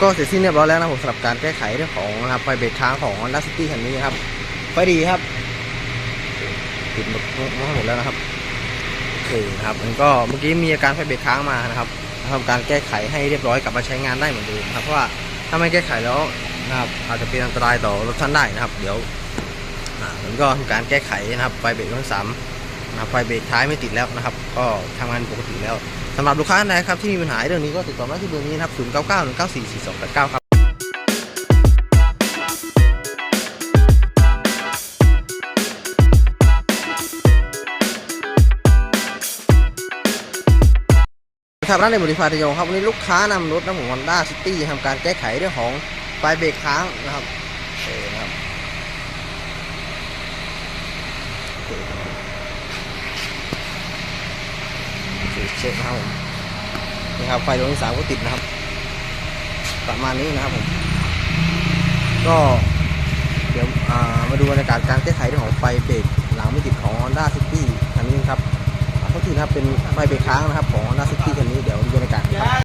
ก็เสร็จสิ้นเรียบร้อยแล้วนะผมสำหรับการแก้ไขเรื่องของนะครับไฟเบรกค้างของ Honda City คันนี้ครับไฟดีครับติดหมดหมดแล้วนะครับโอเคนะครับมันก็เมื่อกี้มีอาการไฟเบรกค้างมานะครับทำการแก้ไขให้เรียบร้อยกลับมาใช้งานได้เหมือนเดิมนะครับเพราะว่าถ้าไม่แก้ไขแล้วนะครับอาจจะเป็นอันตรายต่อรถท่านได้นะครับ เดี๋ยวอ่าผมก็ทำการแก้ไขนะครับไฟเบรกทั้งสาม นะไฟเบรกท้ายไม่ติดแล้วนะครับ ก็ทำงานปกติแล้วสำหรับลูกค้าท่านครับที่มีปัญหาเรื่องนี้ก็ติดต่อมาที่เบอร์นี้นะครับ0 9 9 1 9 4 4 2 8 9ครับครับร้านในบริพาทยงครับวันนี้ลูกค้านำรถนะผมฮอนด้าซิตี้ทำการแก้ไขเรื่องของไฟเบรกค้างนะครับเออนะครับ เซ็ตนะครับผมนี่ครับไฟดวงที่สามก็ติดนะครับ ประมาณนี้นะครับผม ก็เดี๋ยวามาดูบรรยากาศการแก้ไขเรื่องของไฟเบรกหลังไม่ติดของ Honda City คันนี้ครับอ่าเขาทีนะครับเป็นไฟเบรกค้างนะครับของ Honda City คันนี้เดี๋ยวดูบรรยากาศ